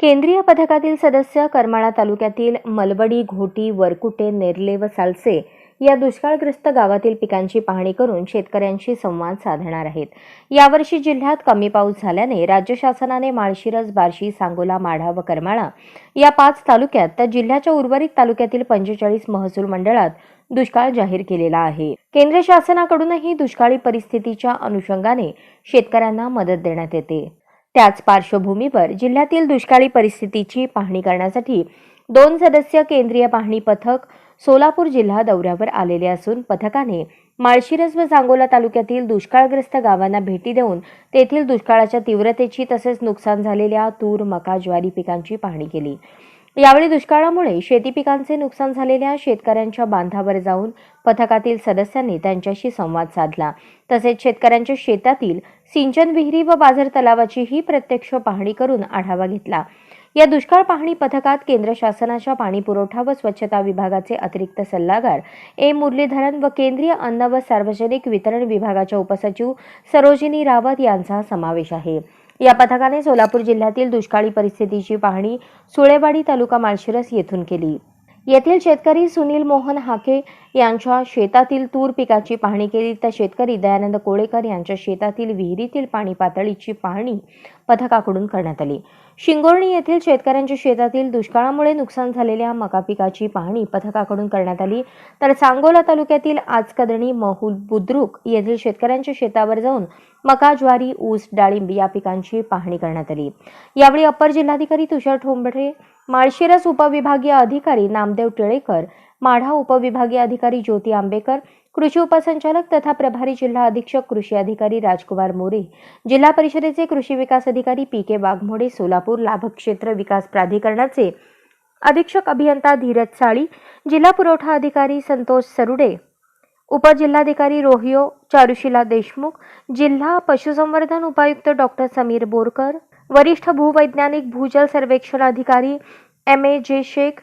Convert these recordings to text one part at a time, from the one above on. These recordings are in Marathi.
केंद्रीय पथकातील सदस्य करमाळा तालुक्यातील मलबडी घोटी वरकुटे नेरले व सालसे या दुष्काळग्रस्त गावातील पिकांची पाहणी करून शेतकऱ्यांशी संवाद साधणार आहेत. यावर्षी जिल्ह्यात कमी पाऊस झाल्याने राज्य शासनाने माळशिरस बार्शी सांगोला माढा व करमाळा या पाच तालुक्यात तर जिल्ह्याच्या उर्वरित तालुक्यातील पंचेचाळीस महसूल मंडळात दुष्काळ जाहीर केलेला आहे. केंद्र शासनाकडूनही दुष्काळी परिस्थितीच्या अनुषंगाने शेतकऱ्यांना मदत देण्यात येते. त्याच पार्श्वभूमीवर जिल्ह्यातील दुष्काळी परिस्थितीची पाहणी करण्यासाठी दोन सदस्य केंद्रीय पाहणी पथक सोलापूर जिल्हा दौऱ्यावर आलेले असून पथकाने माळशिरस व सांगोला तालुक्यातील दुष्काळग्रस्त गावांना भेटी देऊन तेथील दुष्काळाच्या तीव्रतेची तसेच नुकसान झालेल्या तूर मका ज्वारी पिकांची पाहणी केली. यावेळी दुष्काळामुळे शेती पिकांचे नुकसान झालेल्या शेतकऱ्यांच्या बांधावर जाऊन पथकातील सदस्यांनी त्यांच्याशी संवाद साधला. तसेच शेतकऱ्यांच्या शेतातील सिंचन विहिरी व बाजार तलावाचीही प्रत्यक्ष पाहणी करून आढावा घेतला. या दुष्काळ पाहणी पथकात केंद्र शासनाच्या पाणी पुरवठा व स्वच्छता विभागाचे अतिरिक्त सल्लागार ए. मुरलीधरन व केंद्रीय अन्न व सार्वजनिक वितरण विभागाच्या उपसचिव सरोजिनी रावत यांचा समावेश आहे. या पथकाने सोलापूर जिल्ह्यातील दुष्काळी परिस्थितीची पाहणी सुळेवाडी तालुका माळशिरस येथून केली. येथील शेतकरी सुनील मोहन हाके यांच्या शेतातील तूर पिकाची पाहणी केली तर शेतकरी दयानंद कोळेकर यांच्या शेतातील विहिरीतील पाणी पातळीची पाहणी पथकाकडून करण्यात आली. शिंगोर्णी येथील शेतकऱ्यांच्या शेतातील दुष्काळामुळे नुकसान झालेल्या मका पिकाची पाहणी पथकाकडून करण्यात आली. तर सांगोला तालुक्यातील आजकदणी महूल बुद्रुक येथील शेतकऱ्यांच्या शेतावर जाऊन मका ज्वारी ऊस डाळिंब या पिकांची पाहणी करण्यात आली. यावेळी अप्पर जिल्हाधिकारी तुषार ठोंबरे माळशिरस उपविभागीय अधिकारी नामदेव टिळेकर माढा उपविभागीय अधिकारी ज्योती आंबेकर कृषी उपसंचालक तथा प्रभारी जिल्हा अधीक्षक कृषी अधिकारी राजकुमार मोरे जिल्हा परिषदेचे कृषी विकास अधिकारी पी के वाघमोडे सोलापूर लाभक्षेत्र विकास प्राधिकरणाचे अधीक्षक अभियंता धीरज साळी जिल्हा पुरवठा अधिकारी संतोष सरुडे उपजिल्हाधिकारी रोहियो चारुशिला देशमुख जिल्हा पशुसंवर्धन उपायुक्त डॉक्टर समीर बोरकर वरिष्ठ भूवैज्ञानिक भूजल सर्वेक्षण अधिकारी एम ए जे शेख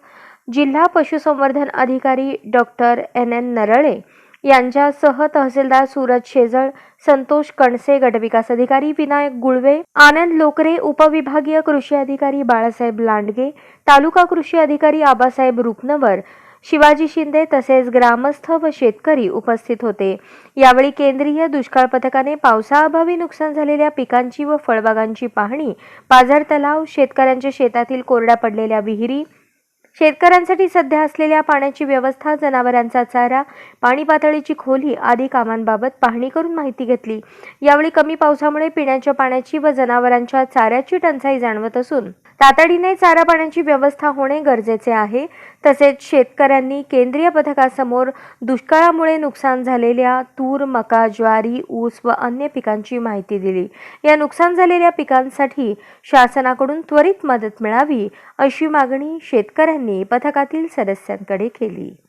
जिल्हा पशुसंवर्धन अधिकारी डॉक्टर एन एन नरळे यांच्यासह तहसीलदार सूरज शेजळ संतोष कणसे गटविकास अधिकारी विनायक गुळवे आनंद लोकरे उपविभागीय कृषी अधिकारी बाळासाहेब लांडगे तालुका कृषी अधिकारी आबासाहेब रुपनवर शिवाजी शिंदे तसेच ग्रामस्थ व शेतकरी उपस्थित होते. यावेळी केंद्रीय दुष्काळ पथकाने पावसाअभावी नुकसान झालेल्या पिकांची व फळबागांची पाहणी बाजार तलाव शेतकऱ्यांच्या शेतातील कोरड्या पडलेल्या विहिरी शेतकऱ्यांसाठी सध्या असलेल्या पाण्याची व्यवस्था जनावरांचा चारा पाणी पातळीची खोली आदी कामांबाबत पाहणी करून माहिती घेतली. यावेळी कमी पावसामुळे पिण्याच्या पाण्याची व जनावरांच्या चाऱ्याची टंचाई जाणवत असून तातडीने चारा पाण्याची व्यवस्था होणे गरजेचे आहे. तसेच शेतकऱ्यांनी केंद्रीय पथकासमोर दुष्काळामुळे नुकसान झालेल्या तूर मका ज्वारी ऊस व अन्य पिकांची माहिती दिली. या नुकसान झालेल्या पिकांसाठी शासनाकडून त्वरित मदत मिळावी अशी मागणी शेतकऱ्यांनी पथकातील सदस्यांकडे केली.